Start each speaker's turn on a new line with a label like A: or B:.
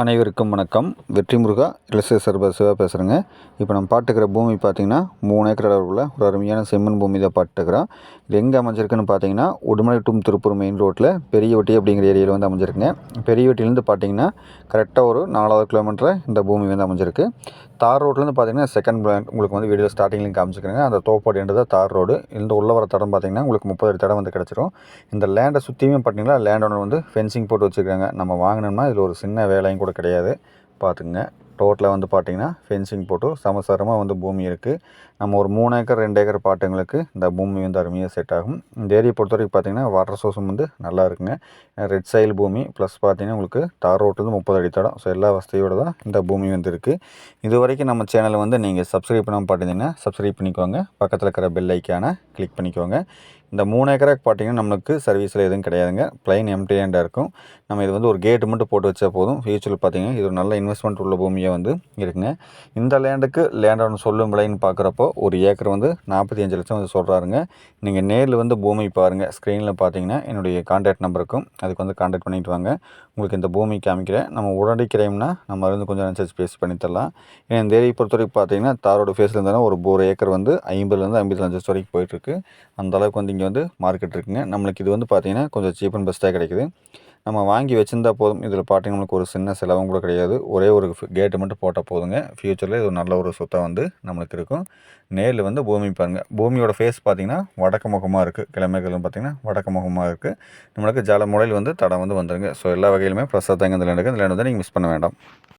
A: அனைவருக்கும் வணக்கம். வெற்றி முருகா இலசை சர்ப சிவா பேசுகிறேங்க இப்போ நம்ம பாட்டுக்கிற பூமி பார்த்தீங்கன்னா மூணு ஏக்கர் அளவுக்குள்ள ஒரு அருமையான செம்மண் பூமி தான் பாட்டுக்கிறோம் இது எங்கே அமைஞ்சிருக்குன்னு பார்த்தீங்கன்னா உடுமலை டு திருப்பூர் மெயின் ரோட்டில் பெரியவட்டி அப்படிங்கிற ஏரியாவில் வந்து அமைஞ்சிருக்குங்க. பெரியவட்டிலேருந்து பார்த்தீங்கன்னா கரெக்டாக ஒரு நாலாவது கிலோமீட்டர் இந்த பூமி வந்து அமைஞ்சிருக்கு. தார் ரோட்லேருந்து பார்த்தீங்கன்னா செகண்ட் பிளான் உங்களுக்கு வந்து வீடியோ ஸ்டார்டிங்லேயும் காமிச்சிக்கிறேங்க அந்த தோப்பாடின்றது தான் தார் ரோடு இந்த உள்ள வர தடம் பார்த்தீங்கன்னா உங்களுக்கு முப்பது தடம் வந்து கிடச்சிரும். இந்த லேண்டை சுற்றியுமே பார்த்தீங்கன்னா லேண்ட் ஓனர் வந்து ஃபென்சிங் போட்டு வச்சுருக்காங்க. நம்ம வாங்கினோம்னா இதில் ஒரு சின்ன வேலையும் கூட கிடையாது. பார்த்துங்க டோட்டலாக வந்து பார்த்தீங்கன்னா ஃபென்சிங் போட்டு சமசரமாக வந்து பூமி இருக்குது நம்ம ஒரு மூணு ஏக்கர் ரெண்டு ஏக்கர் பாட்டுங்களுக்கு இந்த பூமி வந்து அருமையாக செட் ஆகும். இந்த ஏரியை பொறுத்த வரைக்கும் பார்த்தீங்கன்னா வாட்டர் சோர்ஸும் வந்து நல்லா இருக்குங்க. ரெட் சைல் பூமி ப்ளஸ் பார்த்தீங்கன்னா உங்களுக்கு தார் ரோட்லேருந்து முப்பது அடி தடம். ஸோ எல்லா வசதியோடு தான் இந்த பூமி வந்து இருக்குது இது வரைக்கும் நம்ம சேனலை வந்து நீங்கள் சப்ஸ்கிரைப் பண்ணாமல் பார்த்துருந்தீங்கன்னா சப்ஸ்கிரைப் பண்ணிக்கோங்க. பக்கத்தில் இருக்கிற பெல் ஐக்கானை கிளிக் பண்ணிக்கோங்க. இந்த மூணு ஏக்கராக்கு பார்த்தீங்கன்னா நம்மளுக்கு சர்வீஸில் எதுவும் கிடையாதுங்க. ப்ளைன் எம்டிஎண்டாக இருக்கும். நம்ம இது வந்து ஒரு கேட்டு மட்டும் போட்டு வச்சா போதும். ஃபியூச்சரில் பார்த்தீங்கன்னா இது ஒரு நல்ல இன்வெஸ்ட்மெண்ட் உள்ள பூமியாக வந்து இருக்குங்க. இந்த லேண்டுக்கு லேண்டோட சொல்லும் விலைன்னு பார்க்குறப்போ ஒரு ஏக்கர் வந்து நாற்பத்தி அஞ்சு லட்சம் வந்து சொல்கிறாருங்க நீங்கள் நேரில் வந்து பூமி பாருங்கள் ஸ்க்ரீனில் பார்த்தீங்கன்னா என்னுடைய கான்டாக்ட் நம்பர் இருக்கும். அதுக்கு வந்து கான்டாக்ட் பண்ணிட்டு வாங்க. உங்களுக்கு இந்த பூமி காமிக்கிறேன். நம்ம உடனடி கிரைம்னா நம்ம இருந்து கொஞ்சம் அனுசரிச்சு பேசி பண்ணி தரலாம். ஏன்னா இந்த ஏரியை பொறுத்தவரைக்கும் பார்த்தீங்கன்னா தாரோட ஃபேஸில் இருந்தாலும் ஒரு ஒரு ஏக்கர் வந்து ஐம்பதுலேருந்து ஐம்பத்தி அஞ்சு வரைக்கும் போயிட்டுருக்கு அந்த அளவுக்கு வந்து இங்கே வந்து மார்க்கெட் இருக்குங்க. நம்மளுக்கு இது வந்து பார்த்தீங்கன்னா கொஞ்சம் சீப் அண்ட் பெஸ்ட்டாக கிடைக்குது. நம்ம வாங்கி வச்சிருந்தா போதும். இதில் பார்த்திங்கன்னா நம்மளுக்கு ஒரு சின்ன செலவும் கூட கிடையாது. ஒரே ஒரு கேட்டு மட்டும் போட்டால் போதுங்க. ஃப்யூச்சரில் இது ஒரு நல்ல ஒரு சொத்தாக வந்து நம்மளுக்கு இருக்கும். நேரில் வந்து பூமி பாருங்கள் பூமியோட ஃபேஸ் பார்த்தீங்கன்னா வடக்கு முகமாக இருக்குது கிழமைகளும் பார்த்தீங்கன்னா வடக்கு முகமாக இருக்குது நம்மளுக்கு ஜல முறையில் வந்து தடம் வந்து வந்துருங்க. ஸோ எல்லா வகையிலுமே ப்ளஸ்ஸாக இதில் இந்த லேண்டுக்கு இந்த லேண்ட் வந்து நீங்கள் மிஸ் பண்ண வேண்டாம்.